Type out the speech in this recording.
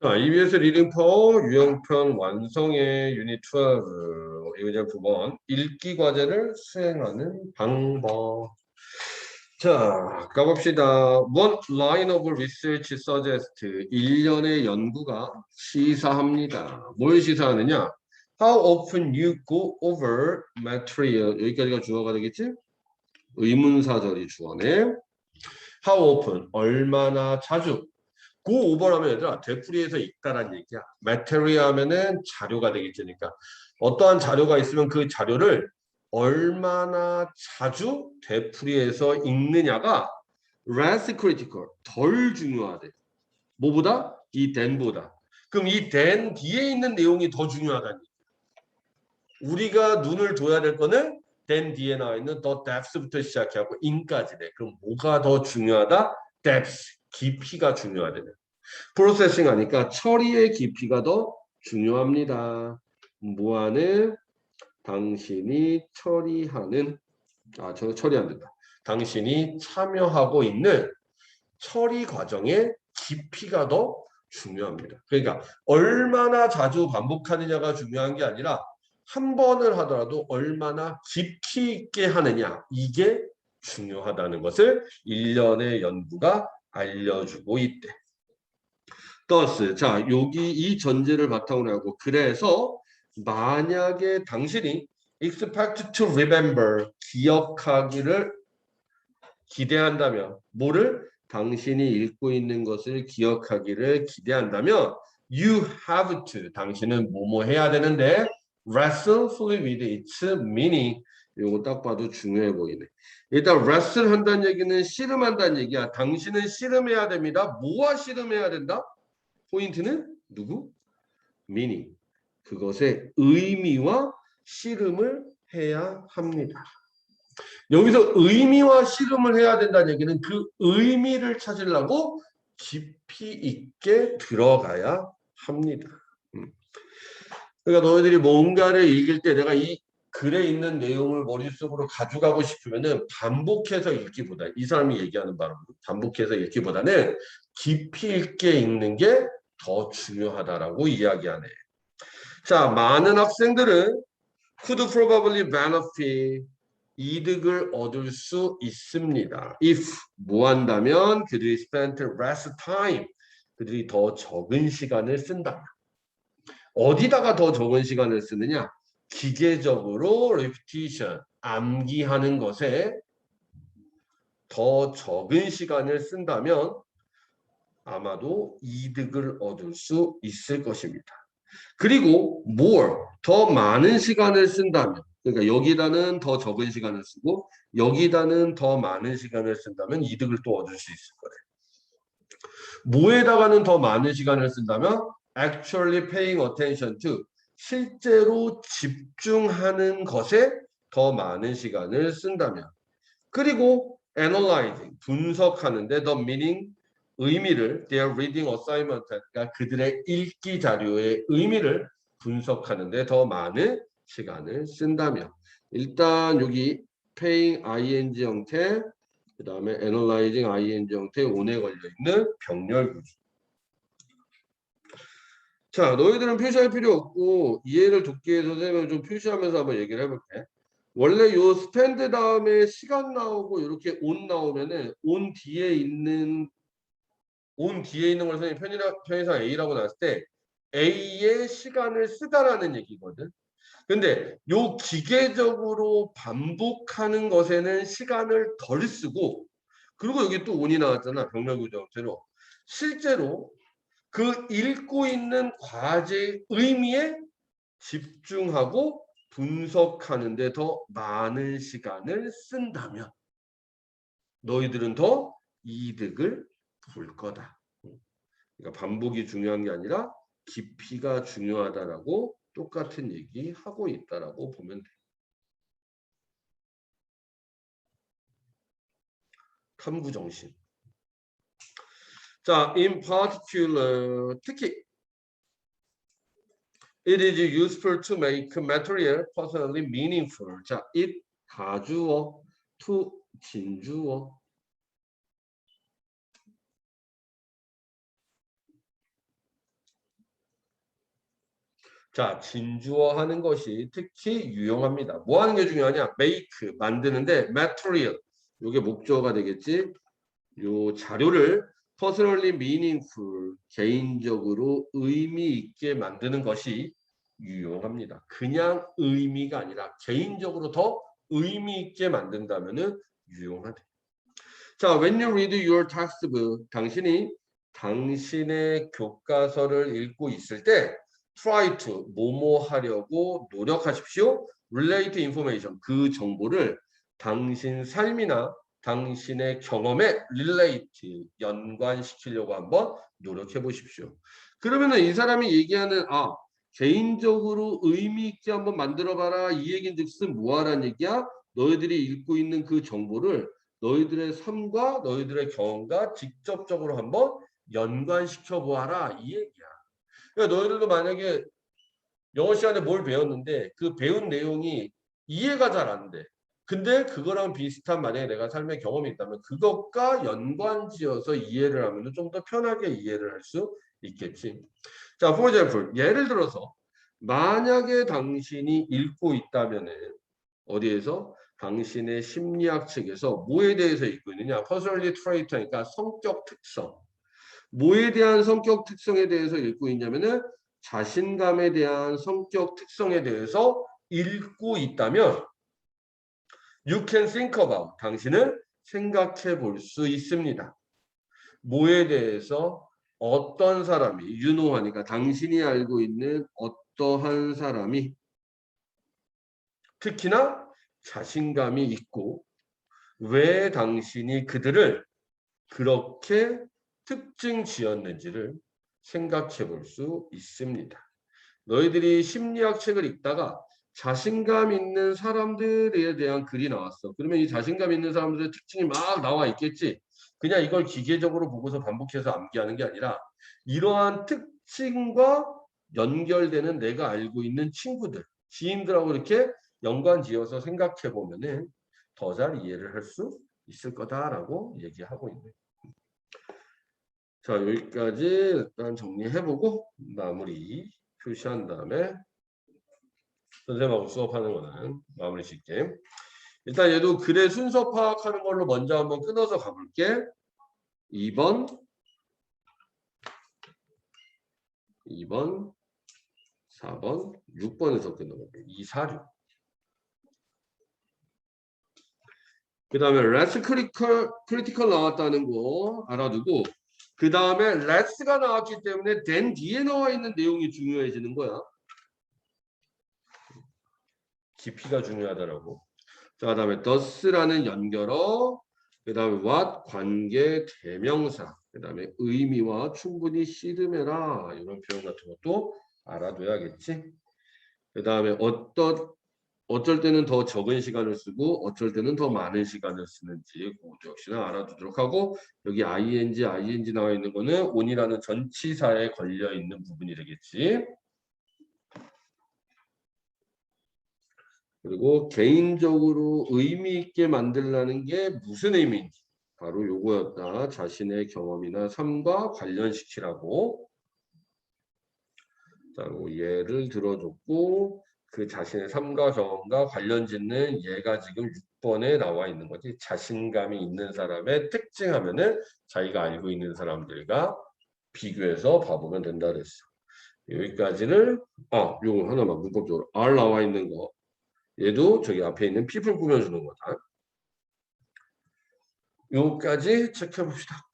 자, EBS 리딩 파워 유형편 완성의 유닛 12 이제 9번 읽기 과제를 수행하는 방법. 자, 가봅시다. One line of research suggests 일련의 연구가 시사합니다. 뭘 시사하느냐? How often you go over material 여기까지가 주어가 되겠지? 의문사절이 주어네. How often 얼마나 자주 고 오버라면 얘들아 되풀이해서 읽다란 얘기야. material 하면은 자료가 되겠지. 그러니까 어떠한 자료가 있으면 그 자료를 얼마나 자주 되풀이해서 읽느냐가 less critical, 덜 중요하대. 뭐보다? 이 than보다. 그럼 이 than 뒤에 있는 내용이 더 중요하다니. 우리가 눈을 둬야 될 거는 then 뒤에 나와 있는 the depth부터 시작해갖고 in까지네. 그럼 뭐가 더 중요하다? depth, 깊이가 중요하대. 프로세싱 하니까 처리의 깊이가 더 중요합니다. 무한을 당신이 처리하는 아, 저 처리 안 된다. 당신이 참여하고 있는 처리 과정의 깊이가 더 중요합니다. 그러니까 얼마나 자주 반복하느냐가 중요한 게 아니라 한 번을 하더라도 얼마나 깊이 있게 하느냐 이게 중요하다는 것을 일련의 연구가 알려주고 있대. thus 자 여기 이 전제를 바탕으로 하고 그래서 만약에 당신이 expect to remember 기억하기를 기대한다면 뭐를? 당신이 읽고 있는 것을 기억하기를 기대한다면 you have to 당신은 뭐뭐 해야 되는데 wrestle fully with its meaning 이거 딱 봐도 중요해 보이네. 일단 wrestle 한다는 얘기는 씨름한다는 얘기야. 당신은 씨름해야 됩니다. 뭐와 씨름해야 된다? 포인트는 누구? meaning. 그것의 의미와 씨름을 해야 합니다. 여기서 의미와 씨름을 해야 된다는 얘기는 그 의미를 찾으려고 깊이 있게 들어가야 합니다. 음. 그러니까 너희들이 뭔가를 읽을 때 내가 이 글에 있는 내용을 머릿속으로 가져가고 싶으면은 반복해서 읽기보다 이 사람이 얘기하는 바로 반복해서 읽기보다는 깊이 있게 읽는 게 더 중요하다라고 이야기하네. 자, 많은 학생들은 could probably benefit 이득을 얻을 수 있습니다. if 뭐 한다면 그들이 spent less time 그들이 더 적은 시간을 쓴다. 어디다가 더 적은 시간을 쓰느냐? 기계적으로 repetition 암기하는 것에 더 적은 시간을 쓴다면 아마도 이득을 얻을 수 있을 것입니다. 그리고 more 더 많은 시간을 쓴다면 그러니까 여기다는 더 적은 시간을 쓰고 여기다는 더 많은 시간을 쓴다면 이득을 또 얻을 수 있을 거예요. 뭐에다가는 더 많은 시간을 쓴다면 actually paying attention to 실제로 집중하는 것에 더 많은 시간을 쓴다면 그리고 analyzing 분석하는데 the meaning 의미를 their reading assignment 그러니까 그들의 읽기 자료의 의미를 분석하는데 더 많은 시간을 쓴다면 일단 여기 paying ing 형태 그 다음에 analyzing ing 형태 온에 걸려 있는 병렬 구조 자 너희들은 표시할 필요 없고 이해를 돕기 위해서 선생님을 좀 표시하면서 한번 얘기를 해볼게 원래 요 스탠드 다음에 시간 나오고 이렇게 온 나오면은 온 뒤에 있는 온 뒤에 있는 걸 선생님 편의상 A라고 나왔을 때 A의 시간을 쓰다라는 얘기거든. 근데 요 기계적으로 반복하는 것에는 시간을 덜 쓰고 그리고 여기 또 온이 나왔잖아. 병렬구조 형태로. 실제로 그 읽고 있는 과제의 의미에 집중하고 분석하는 데 더 많은 시간을 쓴다면 너희들은 더 이득을 볼 거다. 그러니까 반복이 중요한 게 아니라 깊이가 중요하다라고 똑같은 얘기 하고 있다라고 보면 돼. 탐구 정신. 자, in particular 특히 it is useful to make material personally meaningful. 자, it 가주어 to 진주어 자, 진주어 하는 것이 특히 유용합니다. 뭐 하는 게 중요하냐? make, 만드는데 material. 요게 목적어가 되겠지. 요 자료를 personally meaningful, 개인적으로 의미 있게 만드는 것이 유용합니다. 그냥 의미가 아니라 개인적으로 더 의미 있게 만든다면은 유용하대. 자, when you read your textbook, 당신이 당신의 교과서를 읽고 있을 때 try to 뭐뭐 하려고 노력하십시오. relate information 그 정보를 당신 삶이나 당신의 경험에 relate 연관시키려고 한번 노력해 보십시오. 그러면은 이 사람이 얘기하는 아 개인적으로 의미 있게 한번 만들어 봐라 이 얘기인즉슨 뭐하라는 얘기야? 너희들이 읽고 있는 그 정보를 너희들의 삶과 너희들의 경험과 직접적으로 한번 연관시켜 보아라 이 얘기야. 그러니까 너희들도 만약에 영어 시간에 뭘 배웠는데 그 배운 내용이 이해가 잘 안 돼. 근데 그거랑 비슷한 만약에 내가 삶의 경험이 있다면 그것과 연관지어서 이해를 하면 좀 더 편하게 이해를 할 수 있겠지. 자, for example, 예를 들어서 만약에 당신이 읽고 있다면은 어디에서 당신의 심리학 책에서 뭐에 대해서 읽고 있느냐? trait 하니까 성격 특성. 뭐에 대한 성격 특성에 대해서 읽고 있냐면은 자신감에 대한 성격 특성에 대해서 읽고 있다면 you can think about 당신은 생각해 볼 수 있습니다. 뭐에 대해서 어떤 사람이 유노하니까 당신이 알고 있는 어떠한 사람이 특히나 자신감이 있고 왜 당신이 그들을 그렇게 특징 지었는지를 생각해 볼 수 있습니다. 너희들이 심리학 책을 읽다가 자신감 있는 사람들에 대한 글이 나왔어. 그러면 이 자신감 있는 사람들의 특징이 막 나와 있겠지. 그냥 이걸 기계적으로 보고서 반복해서 암기하는 게 아니라 이러한 특징과 연결되는 내가 알고 있는 친구들, 지인들하고 이렇게 연관 지어서 생각해 보면은 더 잘 이해를 할 수 있을 거다라고 얘기하고 있네. 자, 여기까지 일단 정리해보고 마무리 표시한 다음에 선생님하고 수업하는 거는 마무리 짓게. 일단 얘도 글의 순서 파악하는 걸로 먼저 한번 끊어서 가볼게. 2번 2번 4번 6번에서 끊어볼게. 2, 4, 6. 그 다음에 let's critical, critical 나왔다는 거 알아두고 그 다음에 let's가 나왔기 때문에 then 뒤에 나와 있는 내용이 중요해지는 거야. 깊이가 중요하더라고. 자, 그 다음에 thus라는 연결어, 그 다음에 what 관계 대명사, 그 다음에 의미와 충분히 씨름해라 이런 표현 같은 것도 알아둬야겠지. 그 다음에 어떤 어쩔 때는 더 적은 시간을 쓰고 어쩔 때는 더 많은 시간을 쓰는지 그것도 역시나 알아두도록 하고 여기 ing, ing 나와 있는 거는 on이라는 전치사에 걸려 있는 부분이 되겠지. 그리고 개인적으로 의미 있게 만들라는 게 무슨 의미인지 바로 요거였다. 자신의 경험이나 삶과 관련시키라고. 자, 뭐 예를 들어줬고 그 자신의 삶과 경험과 관련 짓는 얘가 지금 6번에 나와 있는 거지. 자신감이 있는 사람의 특징 하면은 자기가 알고 있는 사람들과 비교해서 봐보면 된다 그랬어. 여기까지를 아, 요거 하나만 문법적으로 R 나와 있는 거. 얘도 저기 앞에 있는 people 꾸며주는 거다. 요까지 체크해 봅시다.